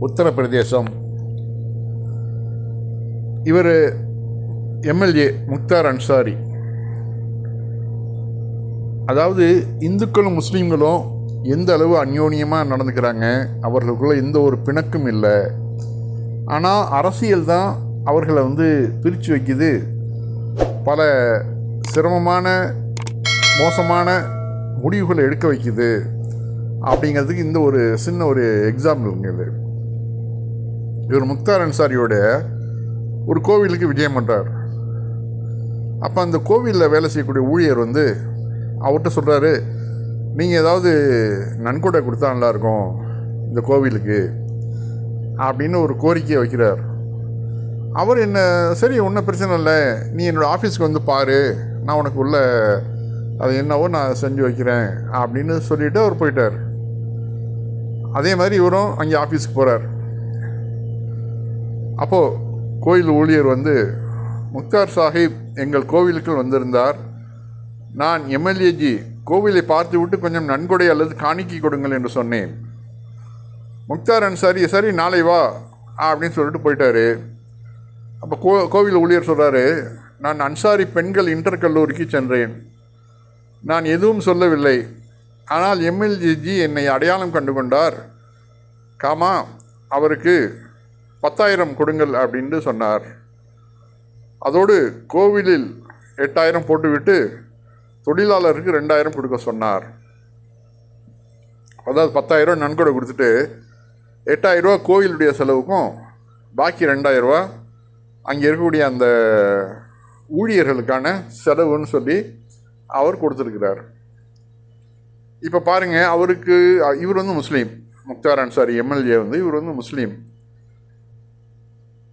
உத்தரப்பிரதேசம். இவர் எம்எல்ஏ முக்தார் அன்சாரி. அதாவது இந்துக்களும் முஸ்லீம்களும் எந்த அளவு அந்யோன்யமாக நடந்துக்கிறாங்க அவர்களுக்குள்ளே எந்த ஒரு பிணக்கும் இல்லை. ஆனால் அரசியல் தான் அவர்களை வந்து பிரித்து வைக்குது. பல சிரமமான மோசமான முடிவுகளை எடுக்க வைக்குது. அப்படிங்கிறதுக்கு இந்த ஒரு சின்ன ஒரு எக்ஸாம்பிளுங்க இது இவர் முக்தார் அன்சாரியோட ஒரு கோவிலுக்கு விஜயம் பண்ணுறார் அப்போ அந்த கோவிலில் வேலை செய்யக்கூடிய ஊழியர் வந்து அவர்கிட்ட சொல்கிறாரு நீங்கள் ஏதாவது நன்கொடை கொடுத்தா நல்லாயிருக்கும் இந்த கோவிலுக்கு அப்படின்னு ஒரு கோரிக்கையை வைக்கிறார். அவர் என்ன சரி ஒன்றும் பிரச்சனை இல்லை. நீ என்னோடய ஆஃபீஸ்க்கு வந்து பாரு. நான் உனக்கு உள்ள அது என்னவோ நான் செஞ்சு வைக்கிறேன் அப்படின்னு சொல்லிவிட்டு அவர் போயிட்டார். அதே மாதிரி இவரும் அங்கே ஆஃபீஸ்க்கு போகிறார் அப்போது கோயில் ஊழியர் வந்து முக்தார் சாஹிப் எங்கள் கோவிலுக்குள் வந்திருந்தார். நான் எம்எல்ஏஜி கோவிலை பார்த்து விட்டு கொஞ்சம் நன்கொடை அல்லது காணிக்கை கொடுங்கள் என்று சொன்னேன். முக்தார் அன்சாரி சரி நாளை வா அப்படின்னு சொல்லிட்டு போயிட்டாரு. அப்போ கோ கோவில் ஊழியர் சொல்கிறாரு நான் அன்சாரி பெண்கள் இன்டர் கல்லூரிக்கு சென்றேன். நான் எதுவும் சொல்லவில்லை. ஆனால் எம்எல்ஏஜி என்னை அடையாளம் கண்டு கொண்டார் காமா அவருக்கு பத்தாயிரம் கொடுங்கள் அப்படின்னு சொன்னார். அதோடு கோவிலில் எட்டாயிரம் போட்டுவிட்டு தொழிலாளருக்கு ரெண்டாயிரம் கொடுக்க சொன்னார். அதாவது பத்தாயிரரூவா நன்கொடை கொடுத்துட்டு எட்டாயிரரூவா கோவிலுடைய செலவுக்கும் பாக்கி ரெண்டாயிரரூவா அங்கே இருக்கக்கூடிய அந்த ஊழியர்களுக்கான செலவுன்னு சொல்லி அவர் கொடுத்துருக்கிறார். இப்போ பாருங்கள் அவருக்கு இவர் வந்து முஸ்லீம். முக்தார் அன்சாரி எம்எல்ஏ வந்து இவர் வந்து முஸ்லீம்.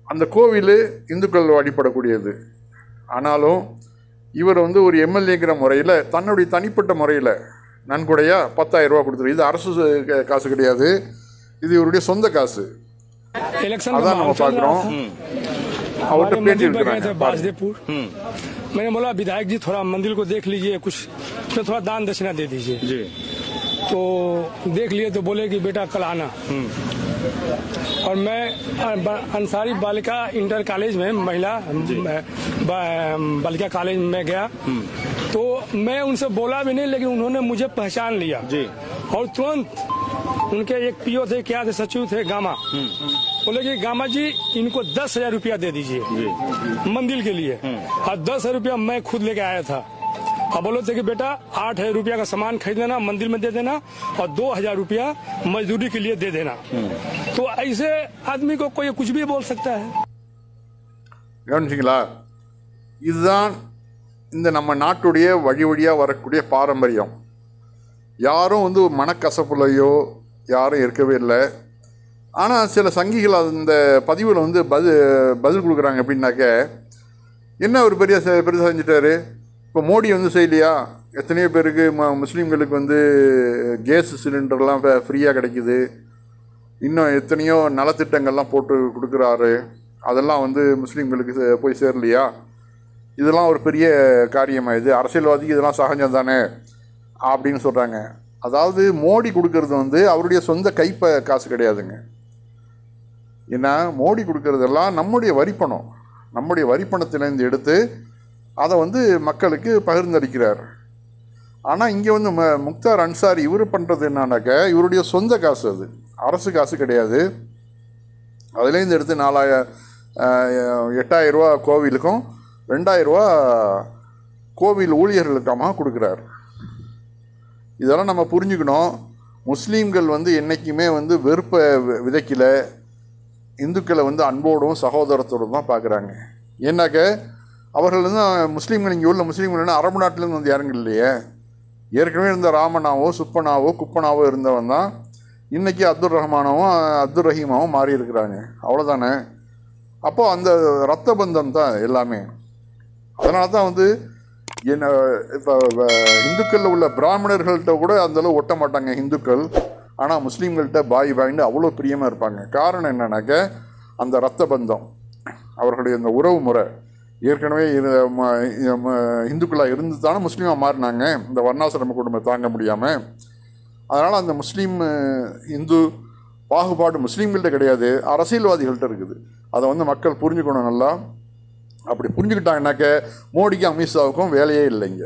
அந்த கோவில் இந்துக்கள் வழிபடக்கூடியது ஆனாலும் இவர் வந்து ஒரு எம்எல்ஏங்கிற முறையில் தன்னுடைய தனிப்பட்ட முறையில் நன்கொடையாக பத்தாயிரம் ரூபா கொடுத்துரு இது அரசு க- காசு கிடையாது இது இவருடைய சொந்த காசு इलेक्शन அதான் நம்ம பார்க்குறோம் அவர்கிட்ட हमारे பேட்டி मंदिर पे गए थे இருக்கிறாங்க பாருங்க. बासदेपुर मैंने बोला विधायक जी थोड़ा मंदिर को देख लीजिए कुछ उसमें थोड़ा दान दक्षिणा दे दीजिए जी तो देख लिए तो बोले कि बेटा कल आना और मैं अंसारी बालिका इंटर कॉलेज में महिला बालिका कॉलेज में गया। तो मैं उनसे बोला भी नहीं लेकिन उन्होंने मुझे पहचान लिया। जी। और तुरंत उनके एक पीओ थे क्या थे सचिव थे गामा। बोले कि गामा जी इनको दस हज़ार रूपया दे दीजिए मंदिर के लिए। और दस हज़ार रूपया मैं खुद लेके आया था। और बोले थे कि बेटा आठ हजार रुपया का सामान खरीद देना मंदिर में दे देना और दो हजार रुपया मजदूरी के लिए दे देना तो ऐसे आदमी को कोई कुछ भी बोल सकता है கவனிச்சிங்களா இதுதான் இந்த நம்ம நாட்டுடைய வழி வழியாக வரக்கூடிய பாரம்பரியம் யாரும் வந்து மனக்கசப்புலையோ யாரும் இருக்கவே இல்லை ஆனால் சில சங்கிகள் அந்த பதிவில் வந்து பதில் பதில் கொடுக்குறாங்க எப்படின்னாக்க என்ன ஒரு பெரிய செ- பெருசா செஞ்சுட்டாரு இப்போ மோடி வந்து செய்யலையா? எத்தனையோ பேருக்கு ம முஸ்லீம்களுக்கு வந்து கேஸ் சிலிண்டர்லாம் ஃப்ரீயாக கிடைக்குது. இன்னும் எத்தனையோ நலத்திட்டங்கள்லாம் போட்டு கொடுக்குறாரு. அதெல்லாம் வந்து முஸ்லீம்களுக்கு சே- போய் சேரலையா? இதெல்லாம் ஒரு பெரிய காரியமாக இது அரசியல்வாதிக்கு இதெல்லாம் சகஜம் தானே? அப்படின்னு சொல்கிறாங்க அதாவது மோடி கொடுக்கறது வந்து அவருடைய சொந்த கைப்ப காசு கிடையாதுங்க. ஏன்னா மோடி கொடுக்கறதெல்லாம் நம்முடைய வரிப்பணம். நம்முடைய வரிப்பணத்திலேருந்து எடுத்து அதை வந்து மக்களுக்கு பகிர்ந்தளிக்கிறார். ஆனால் இங்கே வந்து ம முக்தார் அன்சாரி இவர் பண்ணுறது என்னன்னாக்க இவருடைய சொந்த காசு அது. அரசு காசு கிடையாது. அதுலேருந்து எடுத்து நாலாய எட்டாயிரம் ரூபா கோவிலுக்கும் ரெண்டாயிரரூபா கோவில் ஊழியர்களுக்காக கொடுக்குறார். இதெல்லாம் நம்ம புரிஞ்சுக்கணும். முஸ்லீம்கள் வந்து என்றைக்குமே வந்து வெறுப்பை வி- இந்துக்களை வந்து அன்போடும் சகோதரத்தோடும் தான் பார்க்குறாங்க. ஏன்னாக்க அவர்கள் வந்து முஸ்லீம்கள் இங்கே உள்ள முஸ்லீம்கள் அரபு நாட்டிலேருந்து வந்து யாருங்க இல்லையே ஏற்கனவே இருந்த ராமனாவோ சுப்பனாவோ குப்பனாவோ இருந்தவன் தான். இன்றைக்கி அப்துல் ரஹ்மானாவும் அப்துல் ரஹீமாவும் மாறி இருக்கிறாங்க அவ்வளோதானே அப்போது அந்த ரத்த பந்தம் தான் எல்லாமே. அதனால தான் வந்து என்ன இப்போ இந்துக்களில் உள்ள பிராமணர்கள்ட்ட கூட அந்தளவு ஒட்ட மாட்டாங்க இந்துக்கள். ஆனால் முஸ்லீம்கள்கிட்ட பாய் பாய்ன்னு அவ்வளோ பிரியமாக இருப்பாங்க. காரணம் என்னன்னாக்க அந்த ரத்த பந்தம் அவர்களுடைய அந்த உறவு முறை. ஏற்கனவே இந்துக்களாக இருந்து தானே முஸ்லீமாக மாறினாங்க. இந்த வர்ணாசிரம குடும்பம் தாங்க முடியாமல் அதனால் அந்த முஸ்லீம் இந்து பாகுபாடு முஸ்லீம்கள்ட்ட கிடையாது. அரசியல்வாதிகள்கிட்ட இருக்குது. அதை வந்து மக்கள் புரிஞ்சுக்கணும் நல்லா. அப்படி புரிஞ்சுக்கிட்டாங்கனாக்க மோடிக்கும் அமித்ஷாவுக்கும் வேலையே இல்லைங்க.